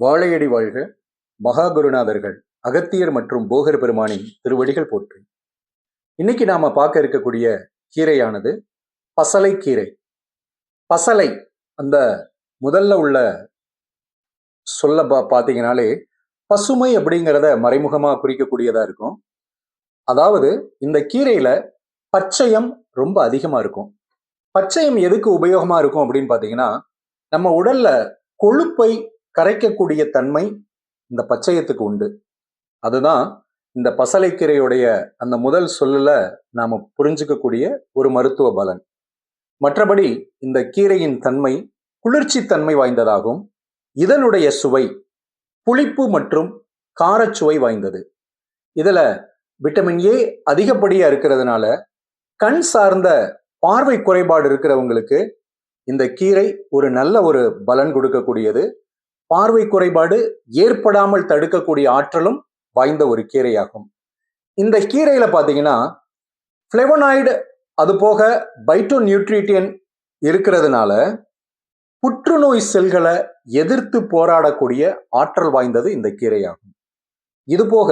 வாழையடி வாழ்க மகாகுருநாதர்கள் அகத்தியர் மற்றும் போகர் பெருமானின் திருவடிகள் போற்றி. இன்னைக்கு நாம பார்க்க இருக்கக்கூடிய கீரையானது பசலை கீரை. பசலை அந்த முதல்ல உள்ள சொல்ல பா பார்த்தீங்கனாலே பசுமை அப்படிங்கிறத மறைமுகமா குறிக்கக்கூடியதா இருக்கும். அதாவது இந்த கீரையில பச்சையம் ரொம்ப அதிகமா இருக்கும். பச்சையம் எதுக்கு உபயோகமா இருக்கும் அப்படின்னு பார்த்தீங்கன்னா நம்ம உடல்ல கொழுப்பை கரைக்கக்கூடிய தன்மை இந்த பச்சையத்துக்கு உண்டு. அதுதான் இந்த பசலைக்கீரையுடைய அந்த முதல் சொல்லல நாம புரிஞ்சுக்கக்கூடிய ஒரு மருத்துவ பலன். மற்றபடி இந்த கீரையின் தன்மை குளிர்ச்சி தன்மை வாய்ந்ததாகும். இதனுடைய சுவை புளிப்பு மற்றும் காரச்சுவை வாய்ந்தது. இதுல விட்டமின் ஏ அதிகப்படியா இருக்கிறதுனால கண் சார்ந்த பார்வை குறைபாடு இருக்கிறவங்களுக்கு இந்த கீரை ஒரு நல்ல ஒரு பலன் கொடுக்கக்கூடியது. பார்வை குறைபாடு ஏற்படாமல் தடுக்கக்கூடிய ஆற்றலும் வாய்ந்த ஒரு கீரையாகும். இந்த கீரையில பாத்தீங்கன்னா பிளெவனாய்டு அது போக பைட்டோ நியூட்ரிட்டியன் இருக்கிறதுனால புற்றுநோய் செல்களை எதிர்த்து போராடக்கூடிய ஆற்றல் வாய்ந்தது இந்த கீரையாகும். இது போக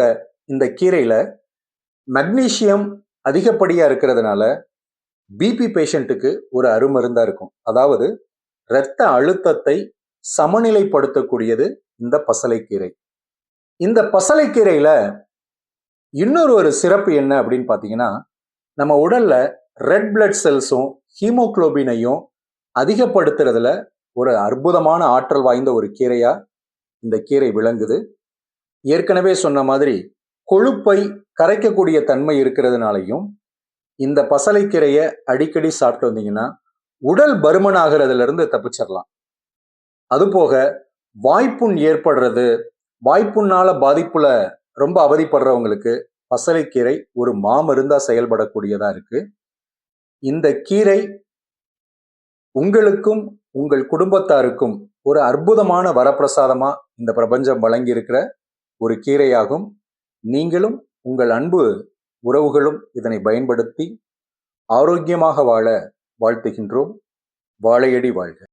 இந்த கீரையில மக்னீசியம் அதிகப்படியா இருக்கிறதுனால பிபி பேஷண்ட்டுக்கு ஒரு அருமருந்தா இருக்கும். அதாவது இரத்த அழுத்தத்தை சமநிலைப்படுத்தக்கூடியது இந்த பசலைக்கீரை. இந்த பசலைக்கீரையில இன்னொரு ஒரு சிறப்பு என்ன அப்படின்னு பார்த்தீங்கன்னா நம்ம உடல்ல ரெட் பிளட் செல்ஸும் ஹீமோக்ளோபினையும் அதிகப்படுத்துறதுல ஒரு அற்புதமான ஆற்றல் வாய்ந்த ஒரு கீரையா இந்த கீரை விளங்குது. ஏற்கனவே சொன்ன மாதிரி கொழுப்பை கரைக்கக்கூடிய தன்மை இருக்கிறதுனாலையும் இந்த பசலைக்கீரையை அடிக்கடி சாப்பிட்டு வந்தீங்கன்னா உடல் பருமன் ஆகிறதுல இருந்து தப்பிச்சிடலாம் அதுபோக வாய்ப்புண் ஏற்படுறது வாய்ப்புண்ணால பாதிப்புல ரொம்ப அவதிப்படுறவங்களுக்கு பசலைக்கீரை ஒரு மாமருந்தா செயல்படக்கூடியதா இருக்கு. இந்த கீரை உங்களுக்கும் உங்கள் குடும்பத்தாருக்கும் ஒரு அற்புதமான வரப்பிரசாதமா இந்த பிரபஞ்சம் வழங்கி இருக்கிற ஒரு கீரையாகும். நீங்களும் உங்கள் அன்பு உறவுகளும் இதனை பயன்படுத்தி ஆரோக்கியமாக வாழ வாழ்த்துகின்றோம். வாழையடி வாழ்க.